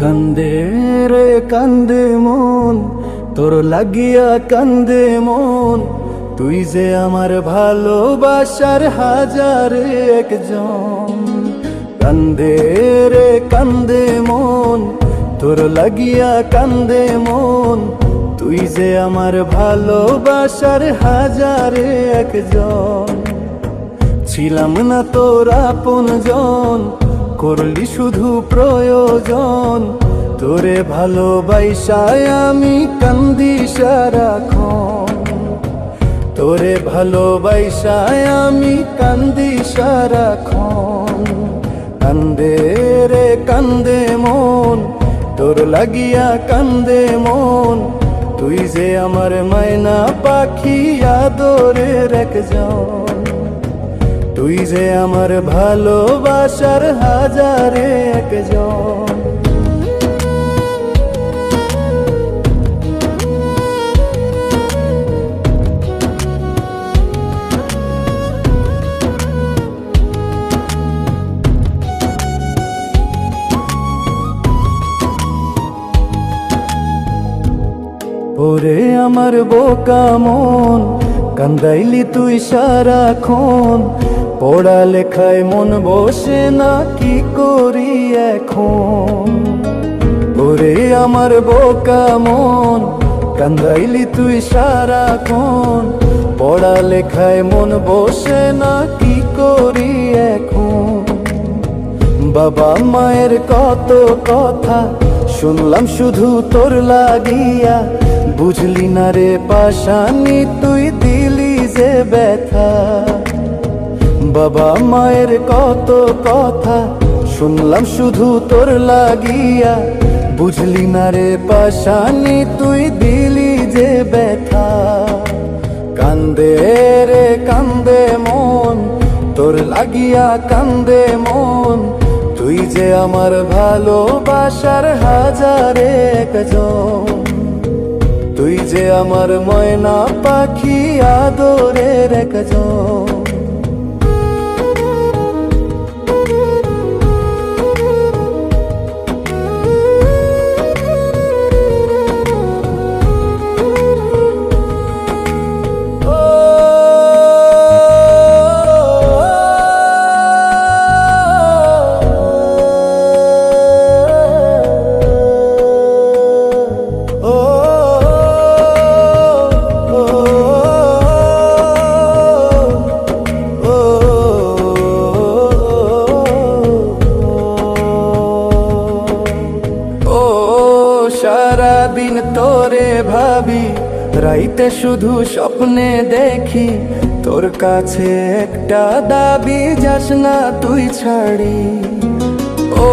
কান্দে রে কান্দে মন তোর লাগিয়া কান্দে মন তুই যে আমার ভালোবাসার হাজার একজন, কান্দে রে কান্দে মন, তোর লাগিয়া কান্দে মন। তুই যে আমার ভালোবাসার হাজার একজন, ছিলাম না তোর আপন জন, করলি শুধু প্রয়োজন। তোরে ভালোবাসায় আমি কান্দি সারাক্ষণ। তোরে ভালোবাসায় আমি কান্দি সারাক্ষণ। কান্দে রে, কান্দে মন, তোর লাগিয়া কান্দে মন। তুই যে আমার মায়না পাখি, আদরের একজন। তুই যে আমার ভালোবাসার হাজারে একজন। ওরে আমার বোকা মন, কান্দাইলি তুই সারাক্ষণ। পড়ালেখায় মন বসে না, কি করি এখন? ওরে আমার বোকা মন, কান্দাইলি তুই সারাক্ষণ। পড়ালেখায় মন বসে না, কি করি এখন? বাবা মায়ের কত কথা, শুনলাম শুধু তোর লাগিয়া। বুঝলি না রে পাশানি, তুই দিলি যে ব্যথা। বাবা মায়ের কত কথা, শুনলাম শুধু তোর লাগিয়া। বুঝলি না রে পাশানি, তুই দিলি যে ব্যথা। কান্দে রে, কান্দে মন, তোর লাগিয়া কান্দে মন। তুই যে আমার ভালোবাসার হাজারে একজন। তুই যে আমার ময়না পাখি আদরের একজন। সারাদিন তোরে ভাবি, রাইতে শুধু স্বপ্নে দেখি। তোর কাছে একটা দাবি যাস না তুই ছাড়ি। ও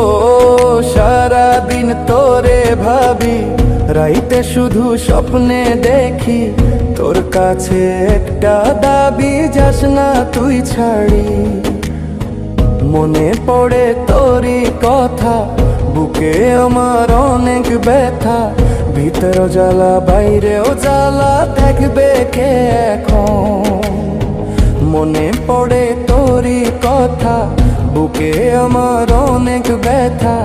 সারাদিন তোরে ভাবি, রাইতে শুধু স্বপ্নে দেখি। তোর কাছে একটা দাবি যাস না তুই ছাড়ি। মনে পড়ে তোরই কথা, বুকে আমার অনেক ব্যথা। ভিতর জ্বালা, বাইরেও জ্বালা, দেখবে কে এখন? মনে পড়ে তোরই কথা, বুকে আমার অনেক ব্যথা।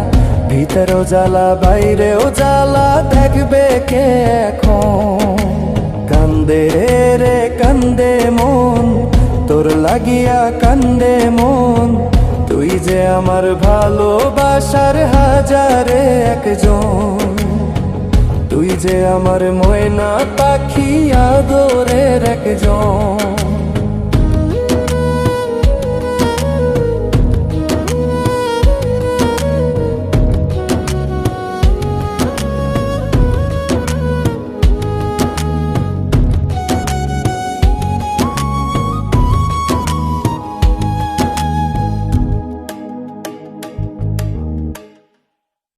ভিতর জ্বালা, বাইরেও জ্বালা, দেখবে কে এখন? কান্দে রে, কান্দে মন, তোর লাগিয়া কান্দে মন। যে আমার ভালোবাসার হাজারে একজন তুই যে আমার ময়না পাখি আদরের একজন।